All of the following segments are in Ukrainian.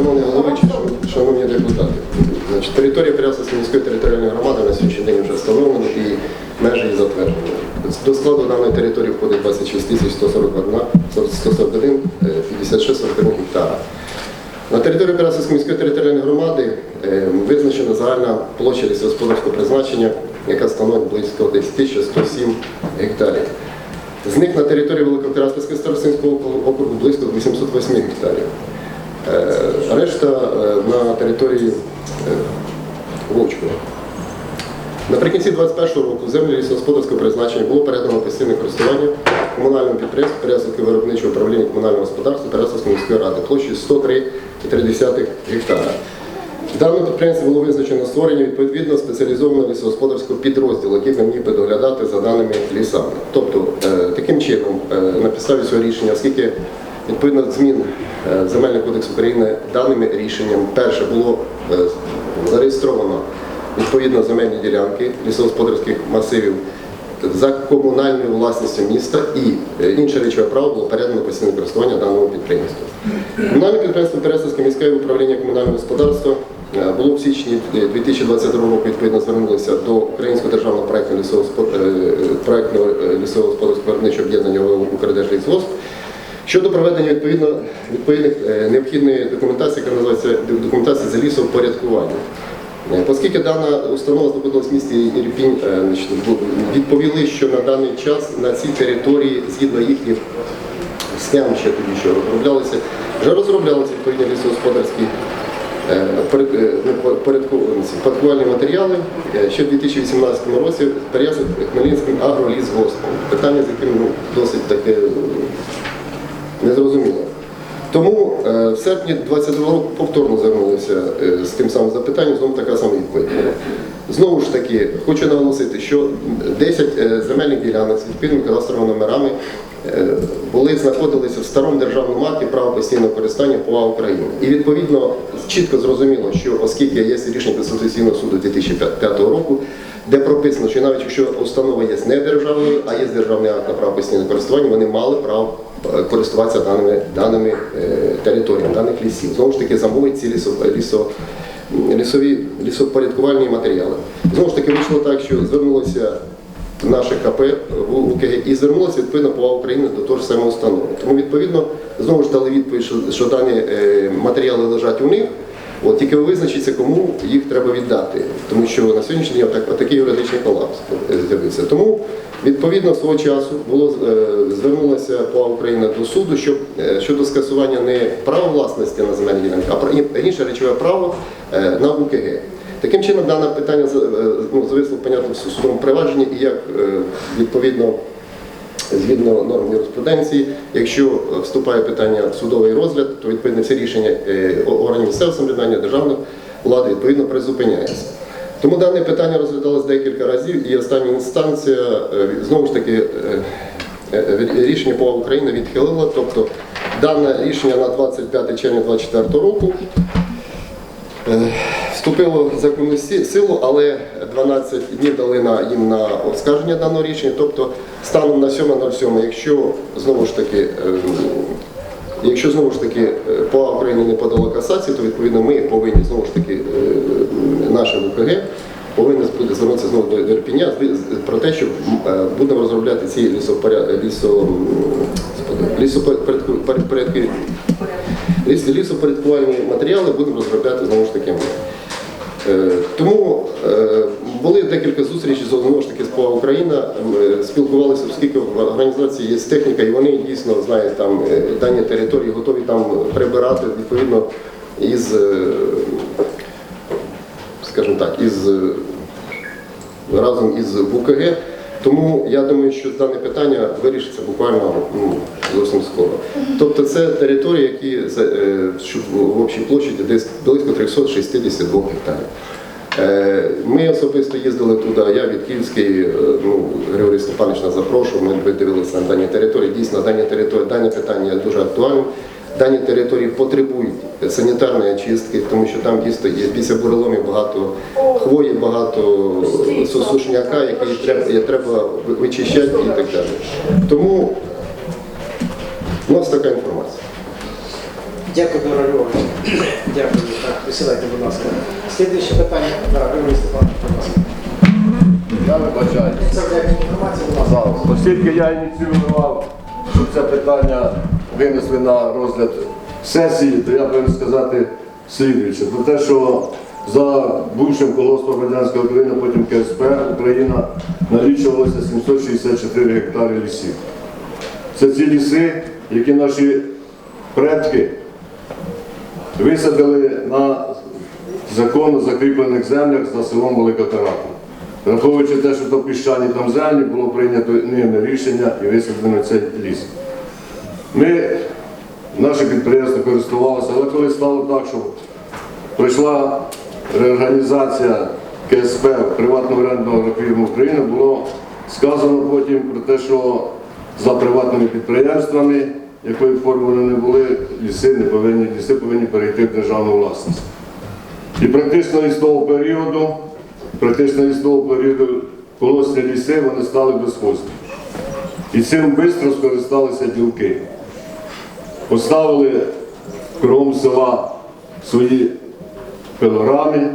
Шановні головичі, шан- шановні депутати, Значить, територія Переяславської міської територіальної громади на сьогоднішній день вже встановлена і межі її затверджені. До складу даної території входить 26 тисяч 141, 141, е, 56 41 гектара. На території Переяславської міської територіальної громади е, визначена загальна площа лісогосподарського призначення, яка становить близько десь 1107 гектарів. З них на території Великокрасівського старостинського округу близько 808 гектарів. Е, Решта е, на території е, Вовчкова. Наприкінці 2021 року землі лісогосподарського призначення було передано постійне користування комунальному підприємству Переяславське виробниче управління комунального господарства Переяславської міської ради площею 103,3 гектара. Даному підприємстві було визначено створення відповідно спеціалізованого лісогосподарського підрозділу, який би міг би доглядати за даними лісами. Тобто таким чином, на підставі цього рішення, оскільки відповідно змін е, Земельний кодекс України даними рішенням перше було е, зареєстровано відповідно земельні ділянки лісогосподарських масивів за комунальною власністю міста і е, інше речове право було передано постійне користування даному підприємству. Комунальне підприємство Переяславське міське управління комунального господарства було в січні е, 2022 року відповідно звернулося до Українського державного е, лісогосподарського виробничого об'єднання «Укрдержлісгосп» щодо проведення відповідно відповідних е, необхідної документації, яка називається документація за лісовпорядкування. Е, Оскільки дана установа знаходилась в місті Ірпінь, відповіли, що на даний час на цій території, згідно їхніх схем ще тоді що розроблялися, вже розроблялися відповідні лісогосподарські е, ну, порядкувальні матеріали ще в 2018 році Переяслав Хмельницьким агролісгоспом. Питання, з яким ну, досить таке е, незрозуміло. Тому е, в серпні 22 року повторно звернулися е, з тим самим запитанням, знову така сама відповідь. Знову ж таки, хочу наголосити, що 10 е, земельних ділянок з відповідними кадастровими номерами е, були знаходилися в старому державному акті право постійного користування ПОА України. І відповідно чітко зрозуміло, що оскільки є рішення Конституційного суду 2005 року, де прописано, що навіть якщо установа є не державною, а є державний акт на право постійного користування, вони мали право е, користуватися даними, даними територіями, даних лісів. Знову ж таки, замовить ці лісо, лісові лісопорядкувальні матеріали. Знову ж таки, вийшло так, що звернулося наше КП в УКГ і звернулося відповідно ПОА України до того ж самого установи. Тому відповідно знову ж дали відповідь, що, що дані е, матеріали лежать у них. От тільки ви визначиться, кому їх треба віддати, тому що на сьогоднішній день отак, отакий юридичний колапс з'явився. Тому відповідно свого часу було е, звернулася ПОА Україна до суду, щоб е, щодо скасування не права власності на земельні ділянки, а інше речове право е, на УКГ. Таким чином, дане питання ну, зависло понятно в судовому провадженні і як відповідно згідно норм юриспруденції, якщо е, вступає питання в судовий розгляд, то відповідно це рішення е, органів місцевого самоврядування, державної влади відповідно призупиняється. Тому дане питання розглядалось декілька разів, і остання інстанція е, знову ж таки рішення ПОА України відхилила, тобто дане рішення на 25 червня 2024 року вступило в законну силу, але 12 днів дали на, їм на оскарження даного рішення. Тобто станом на 7.07, якщо знову ж таки, е, якщо знову ж таки е, ПОА України не подала касацію, то відповідно ми повинні знову ж таки е, наше ВКГ повинні звернутися знову до з- про те, що е, будемо розробляти ці лісопоряд... лісо... лісопорядки лісопорядкувальні матеріали будемо розробляти знову ж таки Тому е, були декілька зустрічей знову ж таки з ПОА Україна, Ми спілкувалися, оскільки в організації є техніка, і вони дійсно знають там е, дані території, готові там прибирати відповідно із, е, скажімо так, із е, разом із ВКГ. Тому я думаю, що дане питання вирішиться буквально ну, зовсім скоро. Тобто це території, які е, в общій площаді десь близько 362 гектарів. Е, Ми особисто їздили туди, я від Київської, е, ну, Григорій Степанович нас запрошував, ми дивилися на дані території. Дійсно, дані території, дані питання дуже актуальним. Дані території потребують санітарної очистки, тому що там дійсно є після буреломів багато хвої, багато су- сушняка, який треба, треба вичищати і так далі. Тому у нас така інформація. Дякую, Дмитро Львович. Дякую. Так, присідайте, будь ласка. Слідуюче питання. Так, Григорій Степанович, будь ласка. Я вибачаю. Представляйте інформацію, будь ласка. Оскільки я ініціював, щоб це питання винесли на розгляд сесії, то я повинен сказати слідуюче. Про те, що за бувшим колгоспом Радянська Україна, потім КСП Україна налічувалося 764 гектари лісів. Це ці ліси, які наші предки висадили на законно закріплених землях за селом Велика. Враховуючи те, що то піщані там землі, було прийнято ними рішення і висаджено цей ліс. Ми, наше підприємство користувалося, але коли стало так, що прийшла реорганізація КСП приватного орендного фірму України, було сказано потім про те, що за приватними підприємствами, якої форми вони не були, ліси не повинні, ліси повинні перейти в державну власність. І практично із того періоду, практично із того періоду колосні ліси вони стали безхозними. І цим швидко скористалися ділки. Поставили кругом села свої пилорами.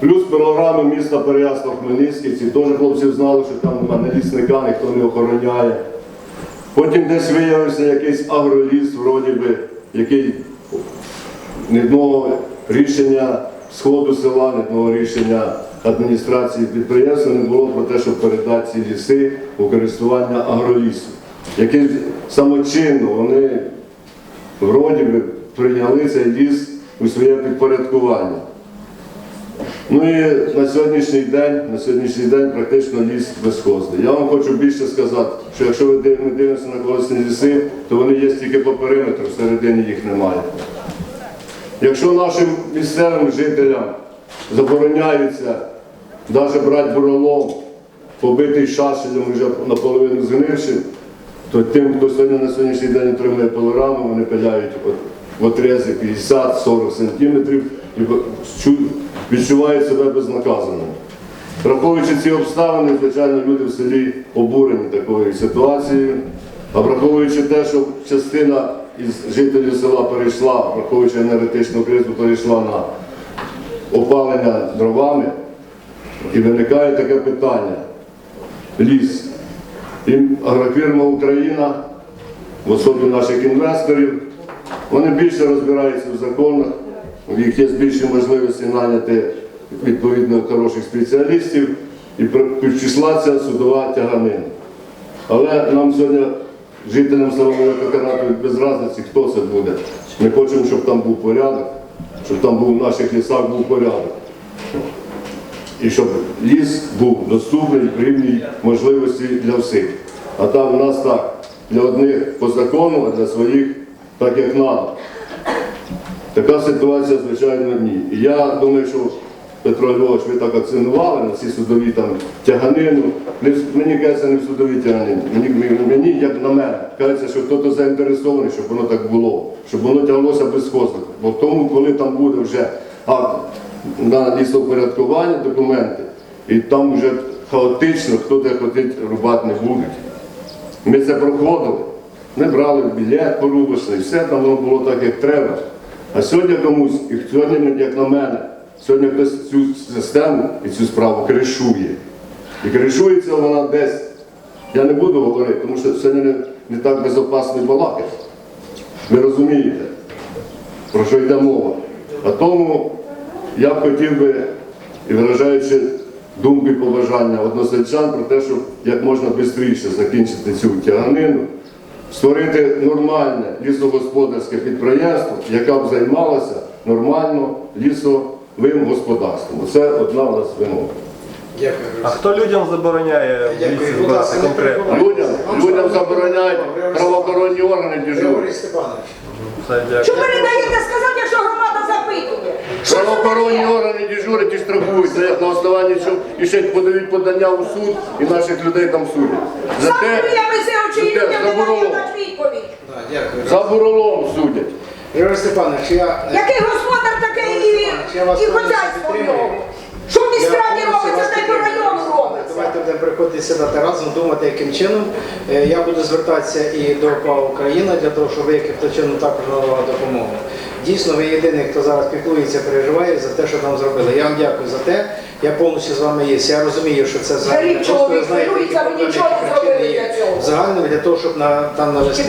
Плюс пилорами міста Переяслав Хмельницький, теж хлопці знали, що там нема ні лісника, ніхто не охороняє. Потім десь виявився якийсь агроліс, вроді би, який ні одного рішення сходу села, ні одного рішення адміністрації підприємства не було про те, щоб передати ці ліси у користування агролісу, які самочинно вони вроді би прийняли цей ліс у своє підпорядкування. Ну і на сьогоднішній день, на сьогоднішній день практично ліс безхозний. Я вам хочу більше сказати, що якщо ми дивимося на колосні ліси, то вони є тільки по периметру, всередині їх немає. Якщо нашим місцевим жителям забороняється навіть брати буролом, побитий шашелем вже наполовину згнившим, то тим, хто сьогодні на сьогоднішній день отримує пилораму, вони пиляють в отрезі 50-40 сантиметрів і чу- відчувають себе безнаказаними. Враховуючи ці обставини, звичайно, люди в селі обурені такою ситуацією, а враховуючи те, що частина із жителів села перейшла, враховуючи енергетичну кризу, перейшла на опалення дровами, і виникає таке питання. Ліс. І агрофірма Україна, в особі наших інвесторів, вони більше розбираються в законах, в їх є більші можливості наняти відповідно хороших спеціалістів і підчислася судова тяганина. Але нам сьогодні, жителям села Велика Карату, без різниці, хто це буде. Ми хочемо, щоб там був порядок, щоб там був в наших лісах був порядок. І щоб ліс був доступний, рівній можливості для всіх. А там у нас так, для одних по закону, а для своїх так як треба. Така ситуація, звичайно, ні. І я думаю, що Петро Львович, ви так акцентували на ці судові там тяганину. Мені кажеться, не в судові тяганини. Мені, мені- як на мене, кажеться, що хтось заінтересований, щоб воно так було, щоб воно тяглося безхозно. Бо в тому, коли там буде вже акт на лісопорядкування документи, і там вже хаотично, хто де хотить рубати не будуть. Ми це проходили. Ми брали білет порубочний, все там воно було так, як треба. А сьогодні комусь, і сьогодні, як на мене, сьогодні хтось цю систему і цю справу кришує. І кришується вона десь. Я не буду говорити, тому що сьогодні не, не так безопасно балакати. Ви розумієте, про що йде мова. А тому я б хотів би, і виражаючи думки і побажання односельчан про те, щоб як можна швидше закінчити цю тяганину, створити нормальне лісогосподарське підприємство, яке б займалося нормально лісовим господарством. Це одна у нас вимога. Дякую. А хто людям забороняє лісі збирати конкретно? Людям, людям забороняють правоохоронні органи Що ви не даєте сказати, якщо громада запитує? Що це Правоохоронні органи дежурять і штрафують за на основанні що і ще подають подання у суд і наших людей там судять. За те, за буролом. За буролом судять. Григорій Степанович, я... Який господар, таке і, і хозяйство хазяйство в нього. Сідати разом, думати, яким чином. Е, Я буду звертатися і до ПАО Україна для того, щоб ви яким чином також надавали допомогу. Дійсно, ви єдиний, хто зараз піклується, переживає за те, що там зробили. Я вам дякую за те. Я повністю з вами є. Я розумію, що це за Просто ви знаєте, які нічого не зробили є. для. Того, щоб на там навести.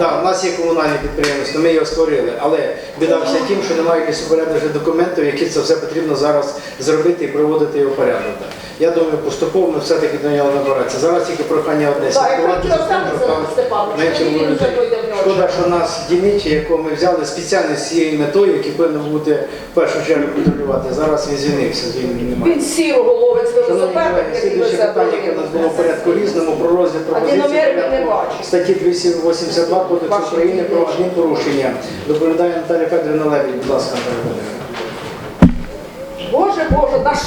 Да, у нас є комунальне підприємство, ми його створили, але біда вся тим, що немає лісопорядних документів, які це все потрібно зараз зробити і проводити його порядок. Я думаю, поступово ми все-таки до нього набиратися. Зараз тільки прохання одне Так, я слідкувати хотіла за тим, саме щоб там сказати, Степанович, менше що було він вже людей. дойде. Шкода, що нас дільничі, якого ми взяли спеціально з цією метою, який повинен бути в першу чергу контролювати. Зараз він звільнився, звільнення немає. Він сіру головець Шановні велосипедом, який слідуюче питання, яке в нас було в порядку різному, про розгляд пропозиції він статті 282 Кодексу України про бачить. адмінпорушення. Доповідає Наталія Федорівна Левій, будь ласка, Наталія Федорівна. Боже, Боже, на що